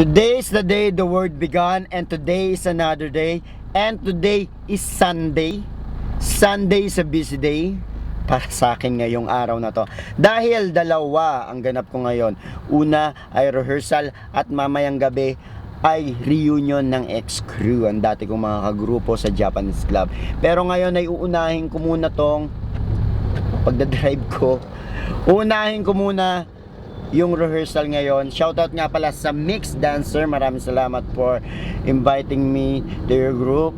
Today is the day the word began and today is another day and today is Sunday. Sunday is a busy day para sa akin ngayong araw na to. Dahil dalawa ang ganap ko ngayon. Una ay rehearsal at mamayang gabi ay reunion ng ex-crew, ang dati kong mga kagrupo sa Japanese Club. Pero ngayon ay uunahin ko muna tong pagdadrive ko. Uunahin ko muna yung rehearsal ngayon. Shoutout nga pala sa Mix Dancer. Maraming salamat for inviting me to your group.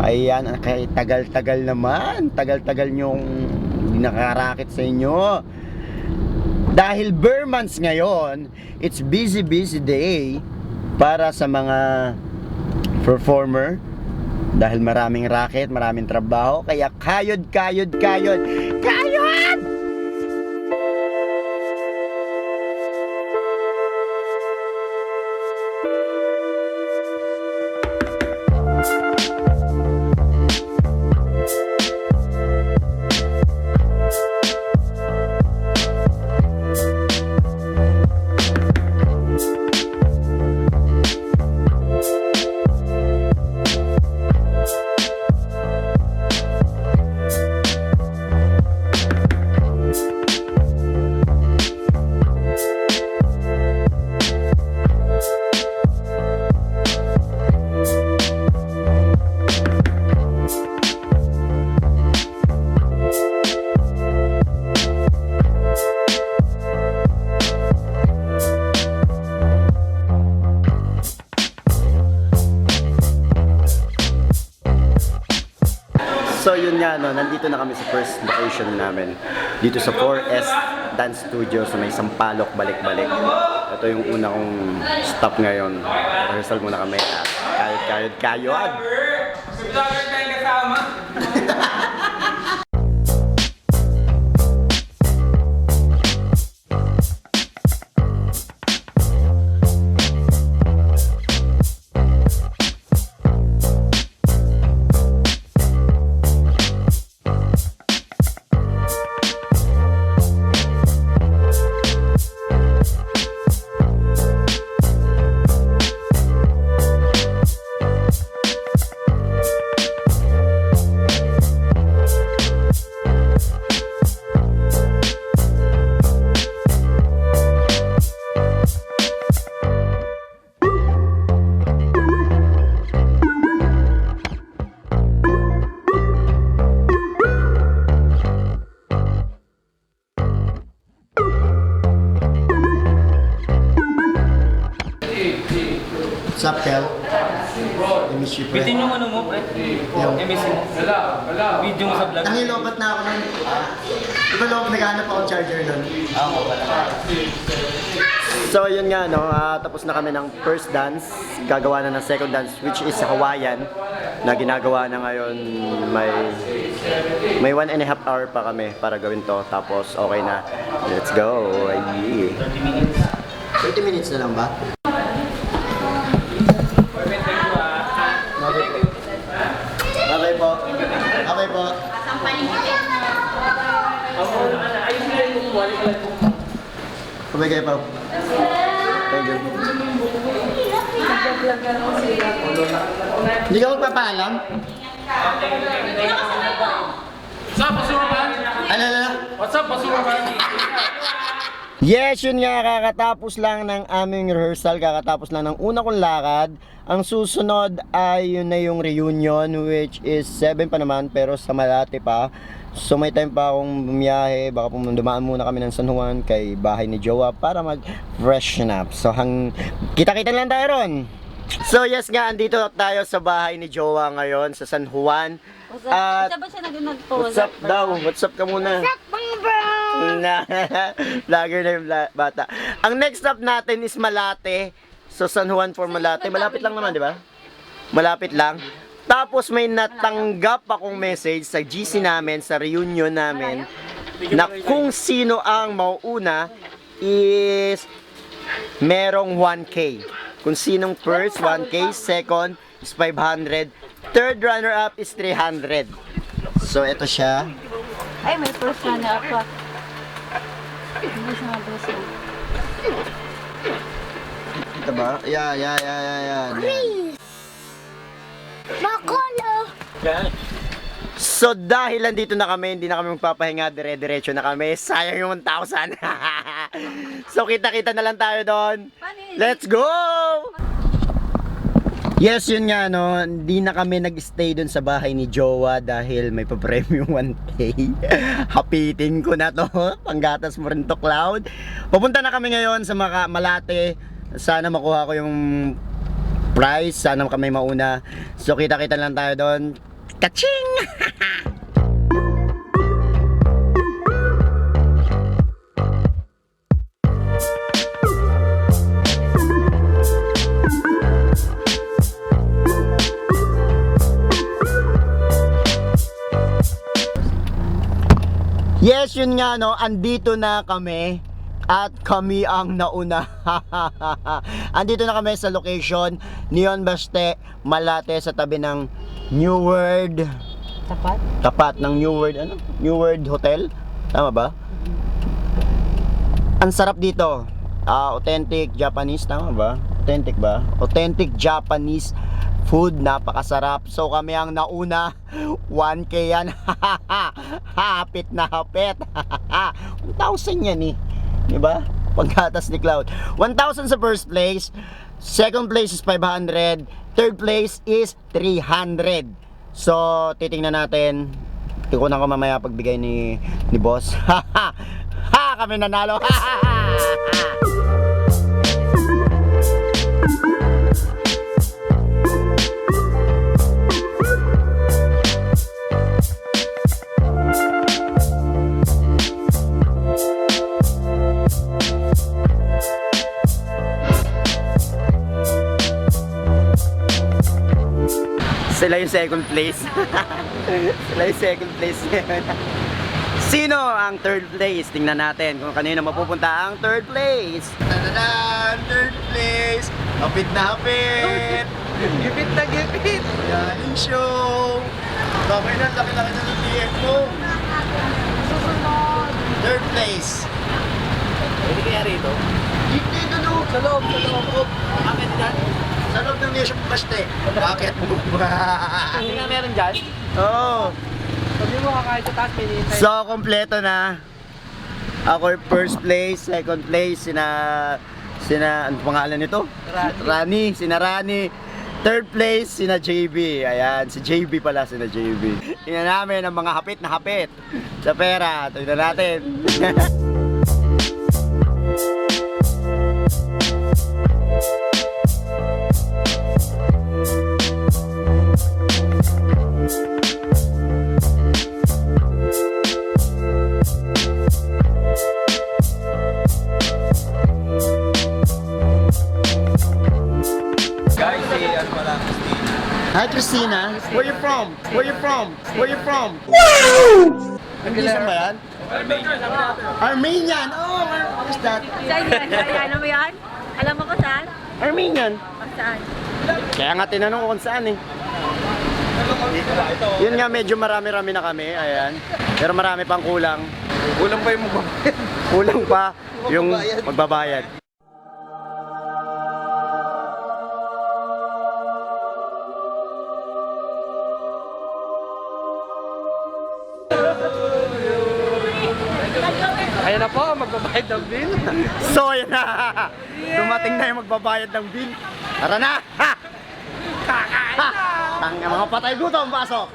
Ayan, kay tagal-tagal naman. Tagal-tagal nyong nakarakit sa inyo. Dahil bare months ngayon, it's busy busy day para sa mga performer dahil maraming racket, maraming trabaho, kaya kayod, kayod, kayod, kayod! Nandito na kami sa first location namin. Dito sa 4S Dance Studio sa may Sampaloc, balik-balik. Ito yung una kong stop ngayon. Rehearsal muna kami at kayod, kayod, kayod! Vlogger tayong kasama. So yun nga no, ah, tapos na kami ng first dance, gagawa na ng second dance which is Hawaiian na ginagawa na ngayon may may one and a half hour pa kami para gawin to tapos okay na. Let's go. Ay. 30 minutes na lang ba? Okay po. Okay po. Okay kayo po. Hindi ka magpapaalam? What's up, Pasurapan? Ano, ano? What's up, Pasurapan? Yes, yun nga, kakatapos lang ng aming rehearsal, kakatapos lang ng una kong lakad. Ang susunod ay yun na yung reunion, which is 7 pa naman, pero sa Malate pa. So may time pa akong bumiyahe, baka dumaan muna kami ng San Juan kay bahay ni Jowa para mag-freshen up. So hang kita-kita lang tayo ron. So yes nga, andito tayo sa bahay ni Jowa ngayon sa San Juan. What's up? At Ito ba siya nag nag-post? what's up daw? What's up ka muna? na vlogger na yung bla- bata. Ang next stop natin is Malate. So San Juan for Malate. Malapit lang naman, di ba? Malapit lang. Tapos may natanggap akong message sa GC namin, sa reunion namin, na kung sino ang mauuna is merong 1K. Kung sinong first, 1K. Second is 500. Third runner-up is 300. So, ito siya. Ay, may first na ako. Hindi siya mabasa. Kita ba? Yeah, yeah, yeah, yeah, yeah. Makolo! So dahil nandito na kami, hindi na kami magpapahinga, dire-diretso na kami. Sayang yung 1,000. so kita-kita na lang tayo doon. Let's go! Yes, yun nga no, hindi na kami nag-stay doon sa bahay ni Jowa dahil may pa-premium 1K. Hapitin ko na to, panggatas mo rin to Cloud. Pupunta na kami ngayon sa Maka Malate. Sana makuha ko yung prize, sana kami mauna. So kita-kita lang tayo doon. Kaching! Yes, yun nga no, andito na kami at kami ang nauna. andito na kami sa location Neon Baste, Malate sa tabi ng New World. Tapat? Tapat ng New World, ano? New World Hotel. Tama ba? Ang sarap dito. Ah, authentic Japanese, tama ba? Authentic ba? Authentic Japanese food, napakasarap. So kami ang nauna, 1K yan. hapit na hapit. 1,000 yan eh. Di ba? Pagkatas ni Cloud. 1,000 sa first place. Second place is 500. Third place is 300. So, titingnan natin. Tikunan ko mamaya pagbigay ni ni boss. ha, kami nanalo. Sila yung second place. Sila yung second place. Sino ang third place? Tingnan natin kung kanino mapupunta ang third place. Tadadaan! Third place! Hapit na hapit! gipit na gipit! Yan yung show! Bakit na laki-laki na ng DM mo? Susunod! Third place! Pwede kaya rito? Dito no! Sa loob! Sa loob! Bakit dyan? Sa loob ng Nation Paste. Bakit mo ba? Hindi nga meron dyan. Oo! Sabi mo kakain sa taas, may. So, kompleto na. Ako yung first place, second place, sina... Sina, ano pangalan nito? Rani. Rani, sina Rani. Third place, sina JB. Ayan, si JB pala, sina JB. Tingnan namin ang mga hapit na hapit sa pera. Tingnan natin. Where you from? Where you from? Where you from? Wow! Andiyan ba yan? Armenian! Oh, what is that? Saan yan? Saan Ano mo yan? Alam mo ko saan? Armenian. Saan? Kaya nga tinanong ko kung saan eh. Yun nga, medyo marami-rami na kami. Ayan. Pero marami pang kulang. Kulang pa yung magbabayad. Kulang pa yung magbabayad. Magbabayad ng bill. So, ayan na. Dumating na yung magbabayad ng bill. Tara na! Ha! Kakain na! Tang mga patay gutom, pasok!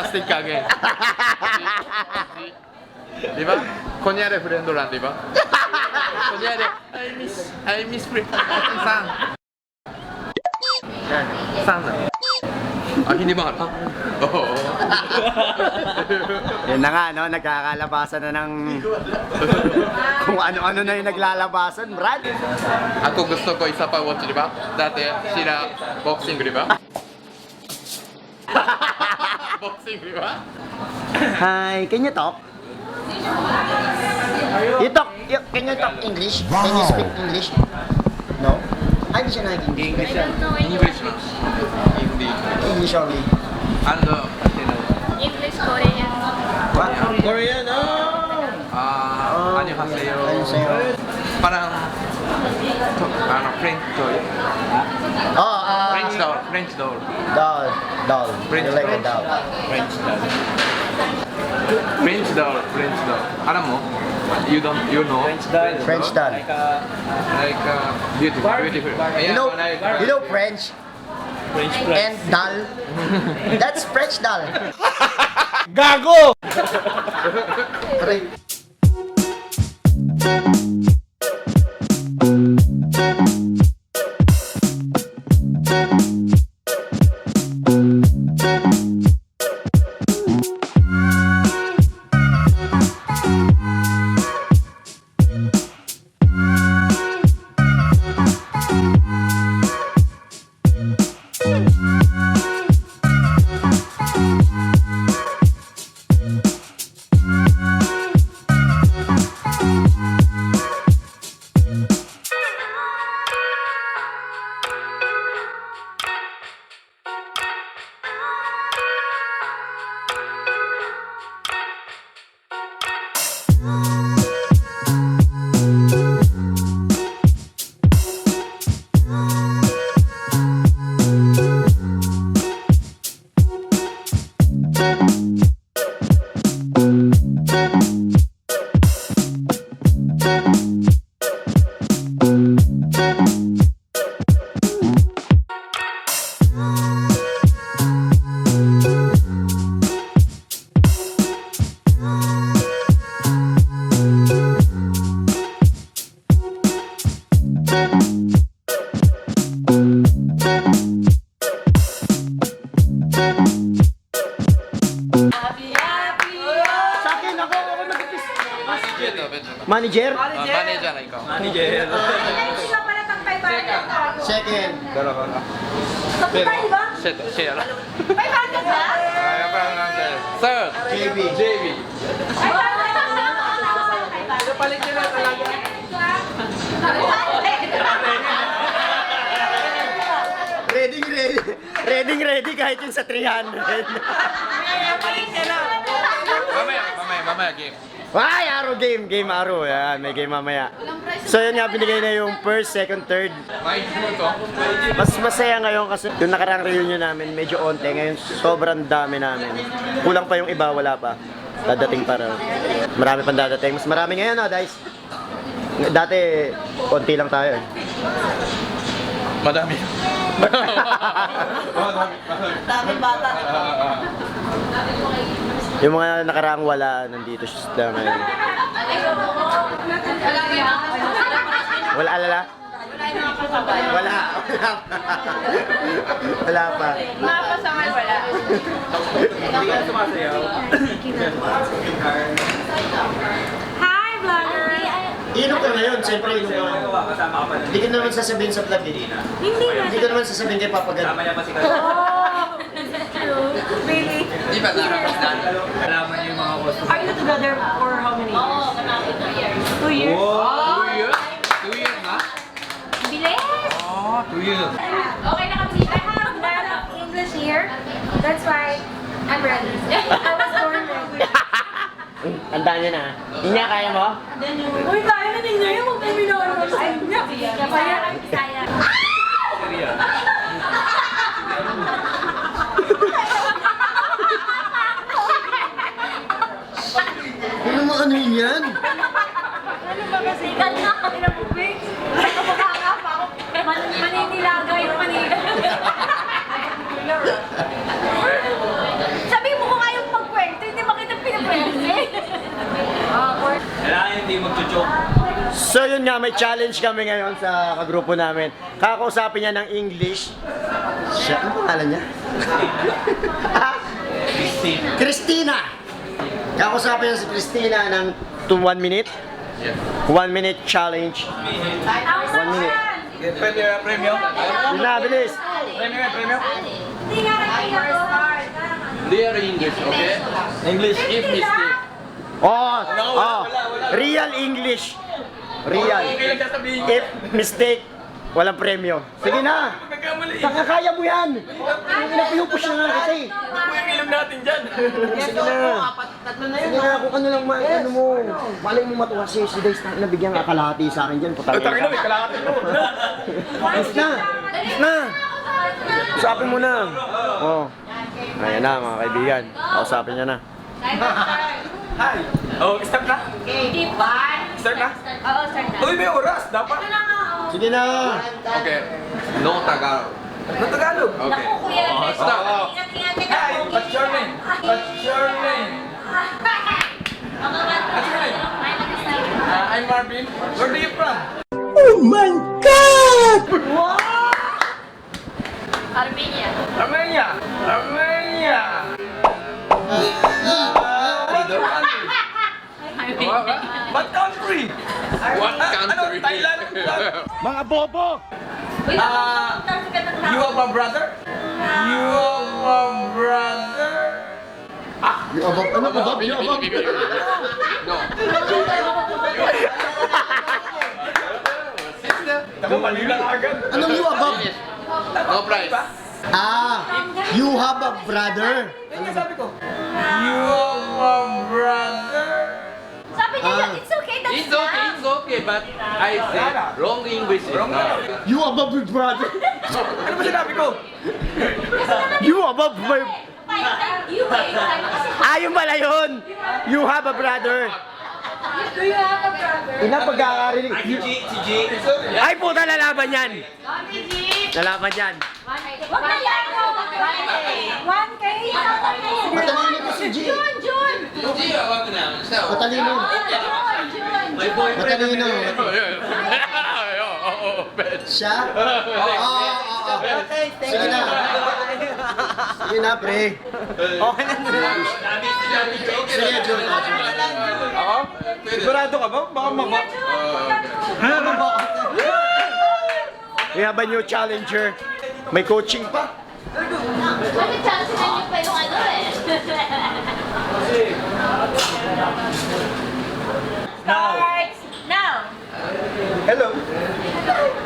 Plastic kage. di ba? Kunyari friend lang, di ba? Kunyari, I miss, I miss friend. San. San. Ah, hindi mo alam? Oo. Yun na nga, no? Nagkakalabasan na ng... kung ano-ano na yung naglalabasan, Brad. Ako gusto ko isa pa watch, di ba? Dati sila boxing, di ba? boxing, di ba? Hi, can you talk? You talk, you, can you talk English? Can you speak English? No? Ay, di siya nag-English. English na. Hindi. English only. And, uh, you know, English, Korean. What? Korean, Ah, 안녕하세요. Annyeonghaseyo. parang to, ano, French toy. Oh, uh, French doll, French doll. Doll. Doll. French you like a doll. doll. French doll. French doll, French doll. Alam mo? You don't, you know? French doll. French doll. Like, uh, beautiful, beautiful. You know, you know French? French And doll. That's French doll. Gago! Tapos tayo ba? Shit, shit. 500 ba? Kaya pa lang natin. Third. JB. JB. 500 Palit nyo na talaga. Ready, ready. Ready, ready kahit yung sa 300. Mamaya, mamaya, mamaya game. Ay, araw game. Game araw. Yan, may game mamaya. So yun nga, binigay na yung first, second, third. May mo to. Mas masaya ngayon kasi yung nakarang reunion namin, medyo onte. Ngayon, sobrang dami namin. Kulang pa yung iba, wala pa. Dadating pa raw. Marami pang dadating. Mas marami ngayon, no, guys. Dati, konti lang tayo eh. Madami. Daming bata. Yung mga nakaraang wala, nandito sila ngayon. Wala alala? Wala. Wala pa. Mapasangan wala. Hi, vlogger! Inom ka ngayon, siyempre inom ka. Hindi ka naman sasabihin sa vlog eh. Hindi na. Hindi ka naman sasabihin kay Papa Gan. Oh, that's true. Really? Di ba nakapasdan? Are you together for how many years? Two years. Two years? Two years na? Bilis! Oh, two years. Okay na kami. I have a lot of English here. That's why I'm ready. I was born ready. Tandaan niya na. Hindi niya kaya mo? Uy, kaya na ninyo yung mag-terminal. Ay, kaya kami kaya. Ano mo ano yun yan? Ano ba kasi? Ganda ka na po, Bix. Nakapagkaka pa ako. Man- maninilaga yung manila. Sabi mo ko nga yung magkwento, hindi makita pinakwento eh. hindi magjo-joke. So yun nga, may challenge kami ngayon sa kagrupo namin. Kakausapin niya ng English. Siya, ano pangalan niya? Christine. Christina! Kakausapin niya si Christina ng 2 1 minute. 1 minute challenge. One minute. Pwede uh, premium? Yun na, bilis. Nakikita ko. Clear English, okay? English. If mistake. Oh, oh, real English. Real. If mistake, walang premyo. Sige na. Nagkamali. Saka kaya mo yan. Pinapinupush na nga kasi. Ano po yung ilong natin dyan? Sige na. Sige na, kung ano lang ma- ano mo. Malay mo matuwa si si Dice na nabigyan ka kalahati sa akin dyan. Putang Tangin na, may kalahati mo. Ayos na. Ayos na. Usapin mo na. Oh. Ayan na mga kaibigan. Kausapin niya na. Hi. Oh, start na? Keep one. Start na? Oo, start na. Uy, may oras. Dapat. Ano na nga, oh. Sige na. Okay. No Tagalog. Ano Tagalog? Naku, Okay. kuya. Oh, stop. Ingat, ingat, ingat. Hi, what's your name? What's your name? What's your name? Uh, I'm Marvin. Where do you from? Armenia. Armenia. Armenia. Other country. What country? What Ah, Ano, country? Thailand? Mga bobo! Ah. You have a brother? You have a brother? Yung abab, ano abab? Yung abab. No. Tama, mali lang agad. Anong you abab? No price. Ah, you have a brother. Ano sabi ko? You have a brother? Sabi niya, Ah. it's okay, that's It's okay, it's okay, but I said wrong English. is Wrong not. You have a big brother. Ano ba sinabi ko? You have a my... You wait, sabi kasi, Ah, yung pala yun. You have a brother. do you have a brother? Ina pagkakarinig. Si G, si G. Ay puta, lalaban yan. Lalaban yan. Wag na yan! One K! Matalino to si G. Jun! Jun! Hindi, wag na. So- Matalino. May boyfriend Matalino. Oh, bet. Siya? Oo, oo, oo. Sige na. Sige na, pre. Okay na. Sige, Jun. Ako? Sigurado ka ba? Baka maba. We have a new challenger. May coaching pa. Ano chance na niyo pa yung ano eh? Now. Starts now! Hello.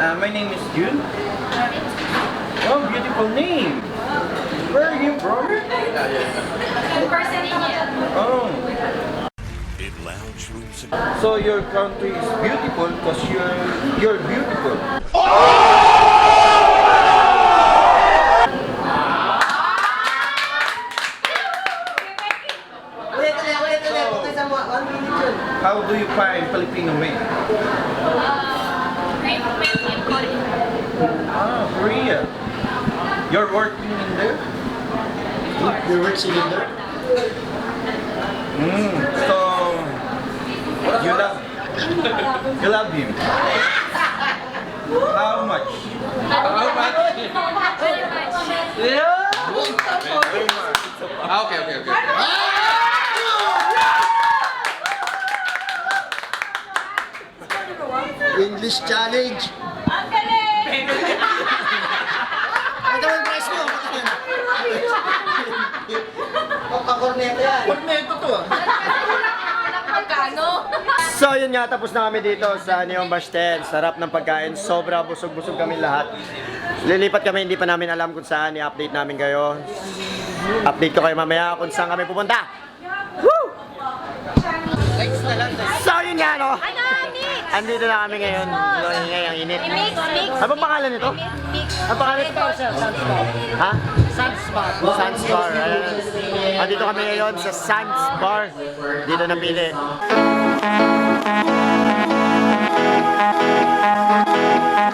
Uh, my name is June. Oh, beautiful name. Where are you from? Impersonate niya. Oh. In lounge rooms So your country is beautiful because you're you're beautiful. How Your work cylinder? Mm. So you love you love him. How much? How much? Very much. Very much. Ah, okay, okay, okay. English challenge. Ang galing! Pagkakorneta yan. Corneto to ah. Magkano? So yun nga, tapos na kami dito sa Neon Bashten. Sarap ng pagkain, sobra busog-busog kami lahat. Lilipat kami, hindi pa namin alam kung saan, i-update namin kayo. Update ko kayo mamaya kung saan kami pupunta. Woo! So yun nga, no? Andito na kami ngayon. Ingay ang init. Ano ang pangalan nito? Ang pangalan nito? Ha? Sands Bar. Sands Bar. Uh, andito kami ngayon sa Sands Bar. Dito na pili. Thank you.